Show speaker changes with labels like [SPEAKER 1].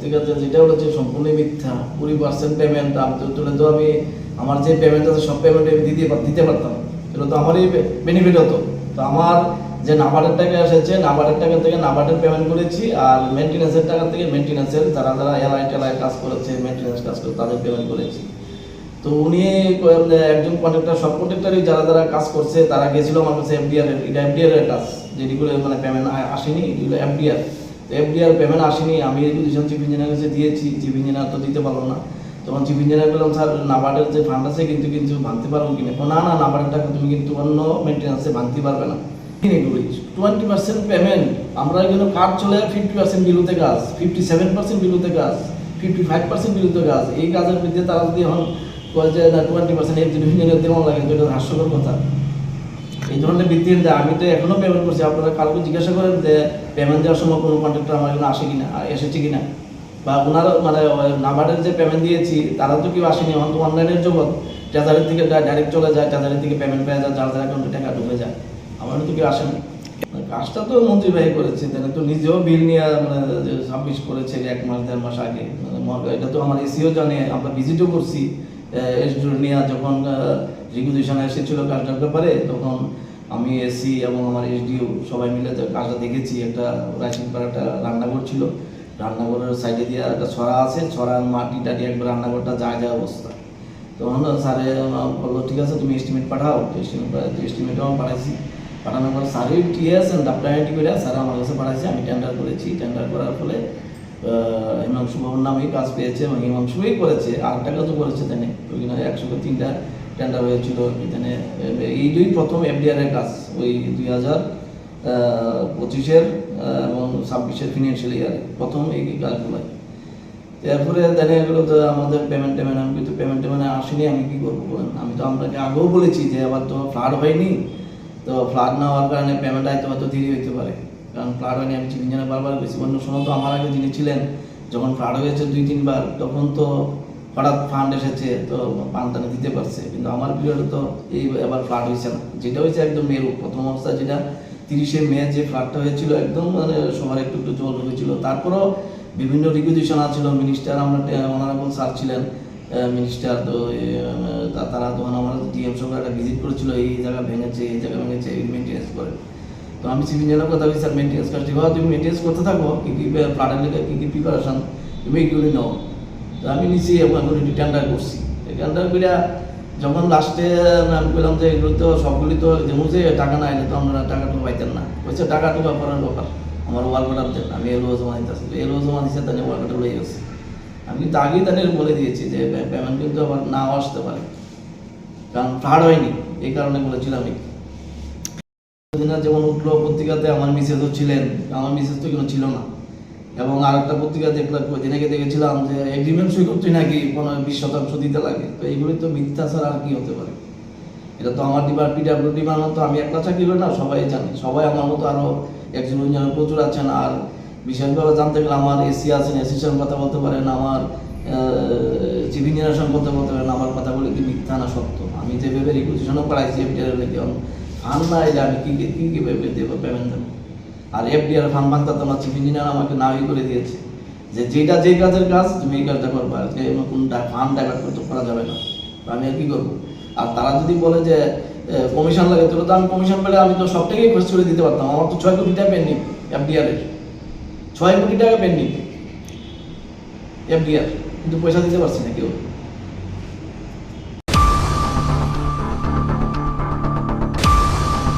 [SPEAKER 1] পত্রিকাতে যেটা হচ্ছে সম্পূর্ণ মিথ্যা। কুড়ি পার্সেন্ট পেমেন্ট আমি তো তো আমি, আমার যে পেমেন্ট আছে, সব পেমেন্ট আমি দিতে দিতে পারতাম। এটা তো আমারই বেনিফিট হতো। তো আমার যে নাবার্ডের টাকা এসেছে নাবার্ডের টাকা থেকে নাবার্ডের পেমেন্ট করেছি, আর মেনটেন্যান্সের টাকা থেকে মেনটেন্যান্সের যারা যারা এলআই টেলাই কাজ করেছে মেনটেন্যান্স কাজ করে, তাদের পেমেন্ট করেছি। তো উনি ক- একজন কন্ট্রাক্টর সব কন্ট্রাক্টরই যারা যারা কাজ করছে, তারা গেছিল আমার কাছে এফডিআর এটা এফডিআর এর কাজ যেগুলো মানে পেমেন্ট আসেনি এগুলো এফডিআর এফডিআর পেমেন্ট আসেনি, আমি দুজন চিফ ইঞ্জিনিয়ার কাছে দিয়েছি চিফ ইঞ্জিনিয়ার তো দিতে পারল না। তখন চিফ ইঞ্জিনিয়ার বললাম, স্যার, নাবার্ডের যে ফান্ড আছে, কিন্তু কিন্তু ভাঙতে পারব কিনা? না না, নাবার্ডের টাকা তুমি কিন্তু অন্য মেনটেন্যান্সে ভাঙতে পারবে না। টোয়েন্টি পার্সেন্ট পেমেন্ট আমরা এখানে কাজ চলে ফিফটি পার্সেন্ট বিলুতে কাজ ফিফটি সেভেন পার্সেন্ট বিলুতে কাজ ফিফটি ফাইভ পার্সেন্ট বিলুতে কাজ। এই কাজের মধ্যে তারা যদি এখন কয় যে টোয়েন্টি পার্সেন্ট এই ইঞ্জিনিয়ার দেওয়া লাগে, তো এটা হাস্যকর কথা। এই ধরনের ভিত্তিতে আমি তো এখনও পেমেন্ট করছি। আপনারা কালকে জিজ্ঞাসা করেন যে পেমেন্ট দেওয়ার সময় কোনো কন্ট্রাক্টর আমার এখানে আসে কিনা, এসেছে কিনা? বা ওনার মানে নাম্বারের যে পেমেন্ট দিয়েছি, তারা তো কেউ আসেনি। এখন তো অনলাইনের জগৎ। ট্রেজারের থেকে ডাইরেক্ট চলে যায় ট্রেজারের থেকে পেমেন্ট পেয়ে যায়, যার যার অ্যাকাউন্টে টাকা ঢুকে যায়। আমার তো কেউ আসেনি। কাজটা তো মন্ত্রীবাহী করেছে, তাহলে তো নিজেও বিল নিয়ে মানে সাবমিট করেছে এক মাস, দেড় মাস আগে। মানে এটা তো আমার এসিও জানে, আমরা ভিজিটও করছি। এসডিও নিয়ে যখন রিকুইজিশন এসেছিল কাজটার ব্যাপারে, তখন আমি এসি এবং আমার এসডিও সবাই মিলে কাজটা দেখেছি। একটা রাইসিং পাড়া একটা রান্নাঘর ছিল। রান্নাঘরের সাইডে দিয়ে একটা ছড়া আছে। ছড়ার মাটি টাটি একবার রান্নাঘরটা যা যা অবস্থা। তখন স্যারে বলল, ঠিক আছে, তুমি এস্টিমেট পাঠাও। এস্টিমেট এস্টিমেটও আমি পাঠাইছি। পাঠানোর পর স্যারের টিএস ডাপ্টাইটি করে স্যার আমার কাছে পাঠাইছে। আমি টেন্ডার করেছি। টেন্ডার করার ফলে হিমাংশু ভবন নামেই কাজ পেয়েছে এবং হিমাংশুই করেছে আর একটা কাজও করেছে তেনে ওইখানে একশো তিনটা টেন্ডার হয়েছিল এখানে। এই দুই প্রথম এফডিআর এর কাজ, ওই দুই হাজার পঁচিশের এবং ছাব্বিশের ফিনান্সিয়াল ইয়ারে প্রথম এই কাজগুলো তারপরে দেখা গেলো তো আমাদের পেমেন্ট টেমেন্ট, আমি কিন্তু পেমেন্ট টেমেন্ট আসেনি, আমি কি করব বলেন? আমি তো আপনাকে আগেও বলেছি যে আবার তো ফ্লাড হয়নি, তো ফ্লাড না হওয়ার কারণে পেমেন্ট হয়তো হয়তো দেরি হইতে পারে। কারণ ফ্লাড হয়নি, আমি জানা বারবার গেছি অন্য সময় তো, আমার আগে যিনি ছিলেন, যখন ফ্লাড হয়েছে দুই, তিনবার, তখন তো হঠাৎ ফান্ড এসেছে, তো পানটানে দিতে পারছে। কিন্তু আমার পিরিয়ডে তো এই এবার ফ্লাড হয়েছে না। যেটা হয়েছে একদম মেরু। প্রথম অবস্থা যেটা, তিরিশে মে যে ফ্লাডটা হয়েছিল, একদম মানে সবার একটু একটু জল হয়েছিল তারপরেও বিভিন্ন রিকুইজিশন আছিল মিনিস্টার আমরা অনারেবল স্যার ছিলেন মিনিস্টার তো তারা, তখন আমার ডিএম সঙ্গে একটা ভিজিট করেছিল। এই জায়গা ভেঙেছে, এই জায়গা ভেঙেছে মেনটেন্স করে। তো আমি সিভিল ইঞ্জিনিয়ার কথা বলি স্যার মেনটেন্স কাজ হয় তুমি মেনটেন্স করতে থাকো, কী কী ফ্লাডের লেগে কী কী প্রিপারেশন তুমি এইগুলি নাও। তো আমি নিচে এখন টেন্ডার করছি। টেন্ডার করে যখন লাস্টে আমি বললাম যে এগুলো তো সবগুলি তো যেমন যে, টাকা না এলে তো আপনারা টাকাটুকু পাইতেন না। বলছে টাকা টুকা করার ব্যাপার, আমার ওয়াল কাটার দেন আমি এলো জমা দিতেছি এলো জমা দিচ্ছে তাহলে ওয়াল কাটা লয়ে গেছে। আমি কিন্তু আগেই তাদের বলে দিয়েছি যে পেমেন্ট কিন্তু আবার নাও আসতে পারে। কারণ ফ্লাড হয়নি, এই কারণে বলেছিলাম আমি যেমন উঠল পত্রিকাতে আমার মিসেসও ছিলেন, আমার মিসেস তো কোনো ছিল না। এবং আর একটা পত্রিকা দেখলাম দেখেছিলাম যে এগ্রিমেন্ট সই করতে নাকি কোনো বিশ শতাংশ দিতে লাগে। তো এইগুলি তো মিথ্যা ছাড়া আর কি হতে পারে? এটা তো আমার ডিপার্ট পিডাব্লিউ ডিপার্টমেন্ট তো আমি একলা চাকরি করি না, সবাই জানে। সবাই আমার মতো আরও একজন ইঞ্জিনিয়ার প্রচুর আছেন। আর বিশেষভাবে জানতে গেলে আমার এসি আছেন এসির সঙ্গে কথা বলতে পারেন, আমার চিফ ইঞ্জিনিয়ার সঙ্গে কথা বলতে পারেন, আমার কথাগুলি কি মিথ্যা না সত্য? আমি যেভাবে রিকুইজিশনও করাইছি এফডিআর না এলে আমি কি কি কি ভাবে দেবো, পেমেন্ট দেবো। আর এফডিআর ফান ভাঙতে তো আমার চিফ ইঞ্জিনিয়ার আমাকে নাওই করে দিয়েছে। যে যেটা যে কাজের কাজ, তুমি এই কাজটা করবা। যে কোনটা ফান্ড ডাইভার্ট করতে করা যাবে না। আমি আর কি করব? আর তারা যদি বলে যে কমিশন লাগে তো আমি কমিশন পেলে আমি তো সব টাকাই খরচ করে দিতে পারতাম। আমার তো ছয় কোটি টাকা পেন্ডিং এফডিআর এর। ছয় কোটি টাকা পেন্ডিং এফডিআর কিন্তু পয়সা দিতে পারছি না কেউ।